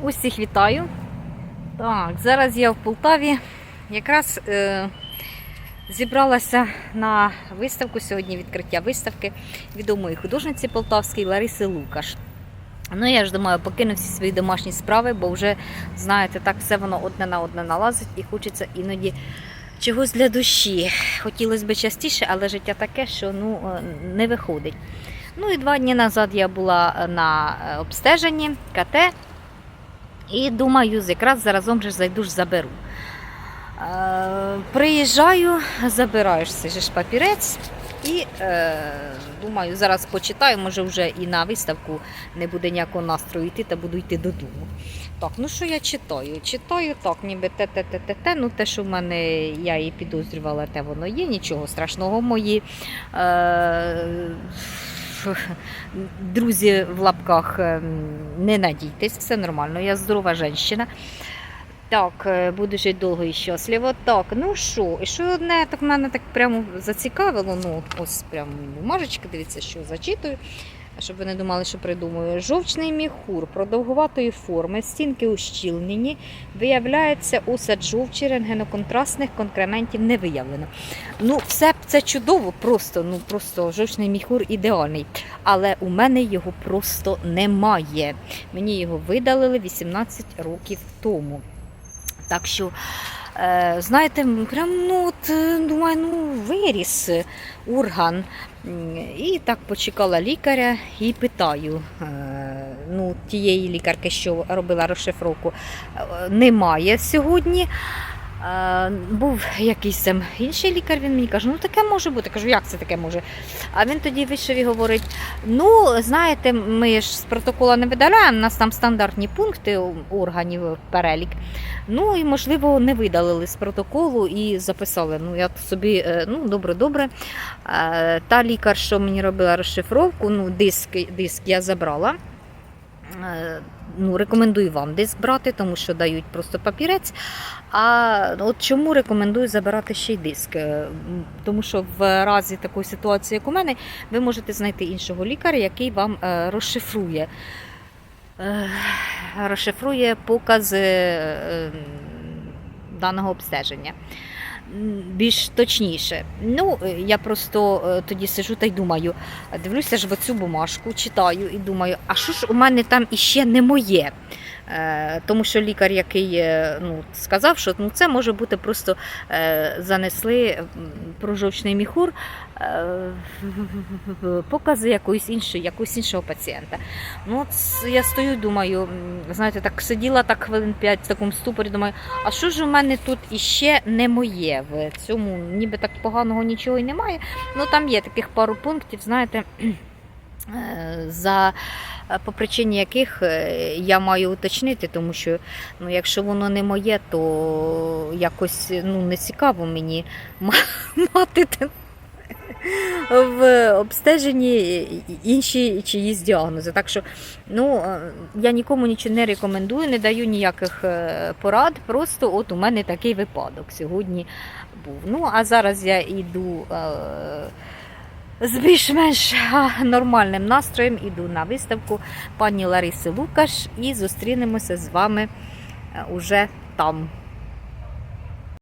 Усіх вітаю. Так, зараз я в Полтаві. Якраз е, зібралася на виставку. Сьогодні відкриття виставки відомої художниці полтавської Лариси Лукаш. Ну, я ж думаю, покину всі свої домашні справи, бо вже, знаєте, так все воно одне на одне налазить і хочеться іноді чогось для душі. Хотілося б частіше, але життя таке, що ну, е, не виходить. Ну і два дні назад я була на е, обстеженні КТ. І думаю, якраз заразом же зайду заберу. Е, приїжджаю, забираєш ж папірець і е, думаю, зараз почитаю, може вже і на виставку не буде ніякого настрою йти, та буду йти додому. Так, ну що я читаю? Читаю так, ніби те, те, те, те, те. Ну те, що в мене я і підозрювала, те воно є, нічого страшного. Мої е, друзі в лапках ем, не надійтесь, все нормально, я здорова жінка. Так, е, буду жити довго і щасливо. Так, ну що, і що одне так мене так прямо зацікавило. Ну, ось прямо бумажечка, дивіться, що зачитую. Щоб ви не думали, що придумую. Жовчний міхур продовгуватої форми, стінки ущільнені, виявляється у саджовчі рентгеноконтрастних конкрементів не виявлено. Ну, все це чудово, просто, ну просто жовчний міхур ідеальний. Але у мене його просто немає. Мені його видалили 18 років тому. Так що, е, знаєте, прям ну от думаю, ну виріс урган. М, І так почекала лікаря і питаю. е, Ну, тієї лікарки, що робила розшифровку, е, немає сьогодні. Був якийсь там інший лікар, він мені каже, ну таке може бути. Кажу, як це таке може? А він тоді вийшов і говорить: ну, знаєте, ми ж з протокола не видаляємо, у нас там стандартні пункти органів перелік. Ну і можливо не видалили з протоколу і записали. Ну я собі е, ну добре, добре. Е, Та лікар, що мені робила розшифровку, ну диск, диск я забрала. Е, Ну, рекомендую вам диск брати, тому що дають просто папірець. А от чому рекомендую забирати ще й диск? Е, Тому що в разі такої ситуації, як у мене, ви можете знайти іншого лікаря, який вам е, розшифрує. Розшифрує покази даного обстеження. Більш точніше. Ну, е, я просто е, тоді сижу та й думаю, дивлюся ж в оцю бумажку, читаю і думаю, а що ж у мене там іще не моє? Е, Тому що лікар, який е, ну, сказав, що ну, це може бути просто е, занесли прожовчний міхур покази якоїсь іншої, якогось іншого пацієнта. Ну, я стою думаю, знаєте, так сиділа так хвилин 5 в такому ступорі, думаю, а що ж у мене тут іще не моє в цьому, ніби так поганого нічого і немає. Ну там є таких пару пунктів, знаєте, за е, по причині яких е, я маю уточнити, тому що ну, якщо воно не моє, то якось ну, не цікаво мені мати в обстеженні інші чиїсь діагнози. Так що ну, е, я нікому нічого не рекомендую, не даю ніяких е, порад. Просто от у мене такий випадок сьогодні був. Ну, а зараз я йду. З більш-менш нормальним настроєм іду на виставку пані Лариси Лукаш і зустрінемося з вами е, уже там.